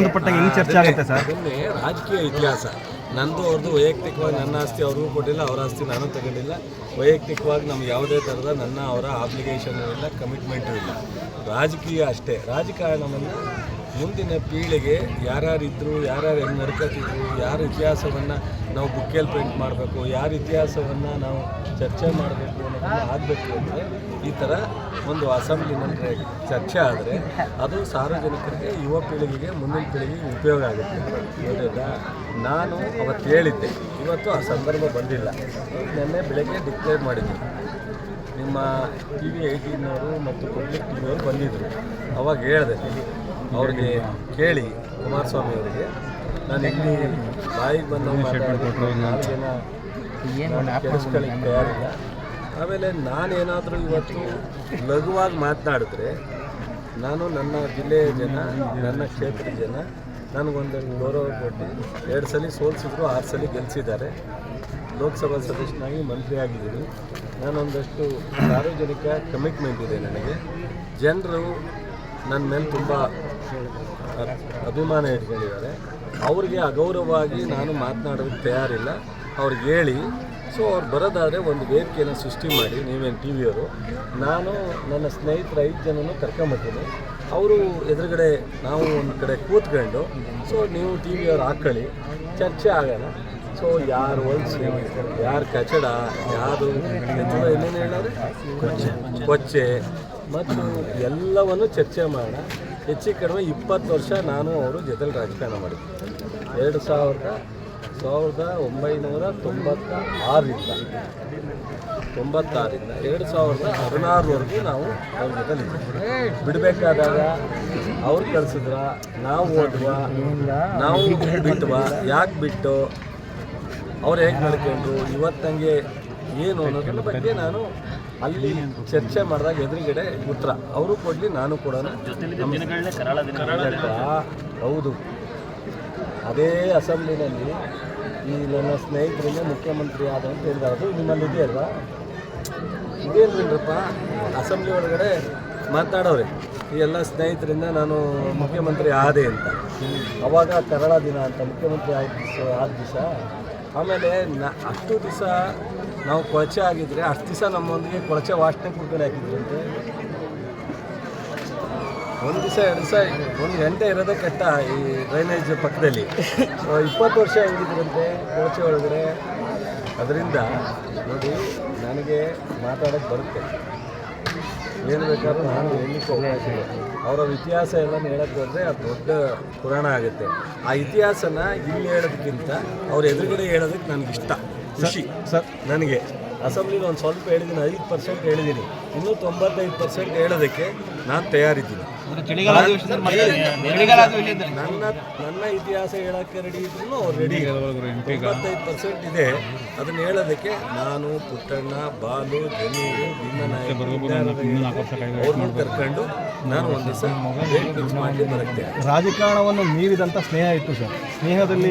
ಸಂಬಂಧಪಟ್ಟಂಗೆ ಹೆಂಗ್ ಚರ್ಚೆ ಆಗುತ್ತೆ ಸರ್? ಅದನ್ನೇ ರಾಜಕೀಯ ಇತಿಹಾಸ. ನಂದು ಅವ್ರದ್ದು ವೈಯಕ್ತಿಕವಾಗಿ ನನ್ನ ಆಸ್ತಿ ಅವ್ರಿಗೂ ಕೊಟ್ಟಿಲ್ಲ ಅವರ ಆಸ್ತಿ ನಾನು ತಗೊಂಡಿಲ್ಲ. ವೈಯಕ್ತಿಕವಾಗಿ ನಮ್ಗೆ ಯಾವುದೇ ಥರದ ನನ್ನ ಅವರ ಆಬ್ಲಿಗೇಷನ್ ಇಲ್ಲ ಕಮಿಟ್ಮೆಂಟು ಇಲ್ಲ. ರಾಜಕೀಯ ಅಷ್ಟೇ. ರಾಜಕಾರಣವನ್ನು ಮುಂದಿನ ಪೀಳಿಗೆ ಯಾರ್ಯಾರಿದ್ರು ಯಾರ್ಯಾರು ಹೆಂಗೆ ನಡ್ಕೋತಿದ್ರು ಯಾರ ಇತಿಹಾಸವನ್ನು ನಾವು ಬುಕ್ಕೇಲಿ ಪ್ರಿಂಟ್ ಮಾಡಬೇಕು ಯಾರ ಇತಿಹಾಸವನ್ನು ನಾವು ಚರ್ಚೆ ಮಾಡಬೇಕು ಅನ್ನೋದನ್ನು ಆಗಬೇಕು ಅಂದರೆ ಈ ಥರ ಒಂದು ಅಸೆಂಬ್ಲಿನಲ್ಲಿ ಚರ್ಚೆ ಆದರೆ ಅದು ಸಾರ್ವಜನಿಕರಿಗೆ ಯುವ ಪೀಳಿಗೆಗೆ ಮುಂದಿನ ಪೀಳಿಗೆಗೆ ಉಪಯೋಗ ಆಗುತ್ತೆ. ಇದರಿಂದ ನಾನು ಅವತ್ತು ಹೇಳಿದ್ದೆ. ಇವತ್ತು ಆ ಸಂದರ್ಭ ಬಂದಿಲ್ಲ. ನಿನ್ನೆ ಬೆಳಗ್ಗೆ ಡಿಕ್ಲೇರ್ ಮಾಡಿದ್ದೆ. ನಿಮ್ಮ ಟಿ ವಿ ಏಯ್ಟೀನವರು ಮತ್ತು ಪಬ್ಲಿಕ್ ಟಿ ವಿಯವರು ಬಂದಿದ್ದರು ಅವಾಗ ಹೇಳಿದೆ. ಅವ್ರಿಗೆ ಕೇಳಿ ಕುಮಾರಸ್ವಾಮಿ ಅವರಿಗೆ. ನಾನು ಇಲ್ಲಿ ಬಾಯಿಗೆ ಬಂದು ನಾಲ್ಕು ಜನ ತಯಾರಿಲ್ಲ. ಆಮೇಲೆ ನಾನೇನಾದರೂ ಇವತ್ತು ಲಘುವಾಗಿ ಮಾತನಾಡಿದ್ರೆ ನಾನು ನನ್ನ ಜಿಲ್ಲೆಯ ಜನ ನನ್ನ ಕ್ಷೇತ್ರದ ಜನ ನನಗೊಂದು ಗೌರವ ಕೊಟ್ಟು ಎರಡು ಸಲ ಸೋಲಿಸಿದ್ರು ಆರು ಸಲ ಗೆಲ್ಲಿಸಿದ್ದಾರೆ ಲೋಕಸಭಾ ಸದಸ್ಯನಾಗಿ ಮಂತ್ರಿ ಆಗಿದ್ದೀನಿ. ನಾನೊಂದಷ್ಟು ಸಾರ್ವಜನಿಕ ಕಮಿಟ್ಮೆಂಟ್ ಇದೆ ನನಗೆ. ಜನರು ನನ್ನ ಮೇಲೆ ತುಂಬ ಅಭಿಮಾನ ಇಟ್ಕೊಂಡಿದ್ದಾರೆ. ಅವ್ರಿಗೆ ಅಗೌರವವಾಗಿ ನಾನು ಮಾತನಾಡೋದಕ್ಕೆ ತಯಾರಿಲ್ಲ. ಅವ್ರಿಗೆ ಹೇಳಿ. ಸೊ ಅವ್ರು ಬರೋದಾದರೆ ಒಂದು ವೇದಿಕೆಯನ್ನು ಸೃಷ್ಟಿ ಮಾಡಿ, ನೀವೇನು ಟಿ ವಿಯವರು ನಾನು ನನ್ನ ಸ್ನೇಹಿತರು ಐದು ಜನನೂ ಕರ್ಕೊಂಬರ್ತೀನಿ ಅವರು ಎದುರುಗಡೆ ನಾವು ಒಂದು ಕಡೆ ಕೂತ್ಕೊಂಡು ಸೊ ನೀವು ಟಿ ವಿಯವ್ರು ಹಾಕ್ಕೊಳ್ಳಿ ಚರ್ಚೆ ಆಗೋಣ. ಸೊ ಯಾರು ಹೊಲ್ಸು, ಯಾರು ಕಚಡ, ಯಾರು ಏನೇನು ಹೇಳೋದು ಕೊಚ್ಚೆ. ಕೊಚ್ಚೆ. ಮತ್ತು ಎಲ್ಲವನ್ನು ಚರ್ಚೆ ಮಾಡೋಣ. ಹೆಚ್ಚು ಕಡಿಮೆ ಇಪ್ಪತ್ತು ವರ್ಷ ನಾನು ಅವರು ಜೊತೆಲಿ ರಾಜಕಾರಣ ಮಾಡಿದ್ದೆ. ಎರಡು ಸಾವಿರದ ಸಾವಿರದ ಒಂಬೈನೂರ ತೊಂಬತ್ತ ಆರರಿಂದ. ತೊಂಬತ್ತಾರರಿಂದ ಎರಡು ಸಾವಿರದ ಹದಿನಾರವರೆಗೂ ನಾವು ಅವ್ರ ಜೊತೆಲಿ ಬಿಡಬೇಕಾದಾಗ ಅವ್ರು ಕಳಿಸಿದ್ರ ನಾವು ಓದುವ ನಾವು ಬಿಟ್ವಾ ಯಾಕೆ ಬಿಟ್ಟು ಅವ್ರು ಹೇಗೆ ನಡ್ಕೊಂಡ್ರು ಇವತ್ತಂಗೆ ಏನು ಅನ್ನೋದ್ರ ಬಗ್ಗೆ ನಾನು ಅಲ್ಲಿ ಚರ್ಚೆ ಮಾಡಿದಾಗ ಎದುರುಗಡೆ ಉತ್ತರ. ಅವರು ಕೊಡಲಿ ನಾನು ಕೂಡ ಹೌದು. ಅದೇ ಅಸೆಂಬ್ಲಿನಲ್ಲಿ ಈ ನನ್ನ ಸ್ನೇಹಿತರಿಂದ ಮುಖ್ಯಮಂತ್ರಿ ಆದ ಅಂತ ಹೇಳಿದ್ರು. ನಿಮ್ಮಲ್ಲಿ ಇದೆಯಲ್ವಾ ಇದೇನಿಲ್ಲಪ್ಪ ಅಸೆಂಬ್ಲಿ ಒಳಗಡೆ ಮಾತಾಡೋರೆ ಈ ಎಲ್ಲ ಸ್ನೇಹಿತರಿಂದ ನಾನು ಮುಖ್ಯಮಂತ್ರಿ ಆದೆ ಅಂತ. ಅವಾಗ ಕರಾಳ ದಿನ ಅಂತ ಮುಖ್ಯಮಂತ್ರಿ ಆದ ದಿವಸ ಆದ ದಿವಸ ಆಮೇಲೆ ನ, ಅಷ್ಟು ದಿವಸ ನಾವು ಕೊಳಚೆ ಆಗಿದ್ರೆ, ಅಷ್ಟು ದಿವಸ ನಮ್ಮೊಂದಿಗೆ ಕೊಳಚೆ ವಾಸನೆ ಕುಡ್ಕೊಂಡು ಹಾಕಿದ್ರಂತೆ ಒಂದು ದಿವಸ ಎರಡು ದಿವಸ ಒಂದು ಗಂಟೆ ಇರೋದೇ ಕೆಟ್ಟ ಈ ಡ್ರೈನೇಜ್ ಪಕ್ಕದಲ್ಲಿ. ಸೊ ಇಪ್ಪತ್ತು ವರ್ಷ ಹೆಂಗಿದ್ರಂತೆ ಕೊಳಚೆ ಒಳಗಡೆ. ಅದರಿಂದ ನೋಡಿ ನನಗೆ ಮಾತಾಡೋಕ್ಕೆ ಬರುತ್ತೆ. ಏನು ಬೇಕಾದ್ರೂ ನಾನು ಹೇಳಲಿಕ್ಕೆ ಹೋಗ್ತೀನಿ ಅವರ ಇತಿಹಾಸ ಎಲ್ಲ ಹೇಳಕ್ಕೆ ಹೋದರೆ ಅದು ದೊಡ್ಡ ಪುರಾಣ ಆಗುತ್ತೆ. ಆ ಇತಿಹಾಸನ ಇಲ್ಲಿ ಹೇಳೋದಕ್ಕಿಂತ ಅವ್ರ ಎದುರುಗಡೆ ಹೇಳೋದಕ್ಕೆ ನನಗೆ ಇಷ್ಟ ಖುಷಿ ಸರ್. ನನಗೆ. ಅಸೆಂಬ್ಲಿಲಿ ಒಂದು ಸ್ವಲ್ಪ ಹೇಳಿದ್ದೀನಿ ಐದು ಪರ್ಸೆಂಟ್ ಹೇಳಿದ್ದೀನಿ. ಇನ್ನೂ ತೊಂಬತ್ತೈದು ಪರ್ಸೆಂಟ್ ಹೇಳೋದಕ್ಕೆ ನಾನು ತಯಾರಿದ್ದೀನಿ. ನನ್ನ ನನ್ನ ಇತಿಹಾಸ ಹೇಳಕ್ಕೆ ರೆಡಿ ಇದ್ರು ಅವ್ರು ರೆಡಿ ತೊಂಬತ್ತೈದು ಪರ್ಸೆಂಟ್ ಇದೆ. ಅದನ್ನ ಹೇಳೋದಕ್ಕೆ ನಾನು ಪುಟ್ಟಣ್ಣ ಬಾಲು ಜಮೀರು ಭೀಮನಾಯಕ ಕರ್ಕೊಂಡು ನಾನು ಒಂದು ದಿವಸ ಮಾಡಿ ಬರುತ್ತೆ ರಾಜಕಾರಣವನ್ನು ಮೀರಿದಂಥ ಸ್ನೇಹ ಇತ್ತು ಸರ್. ಸ್ನೇಹದಲ್ಲಿ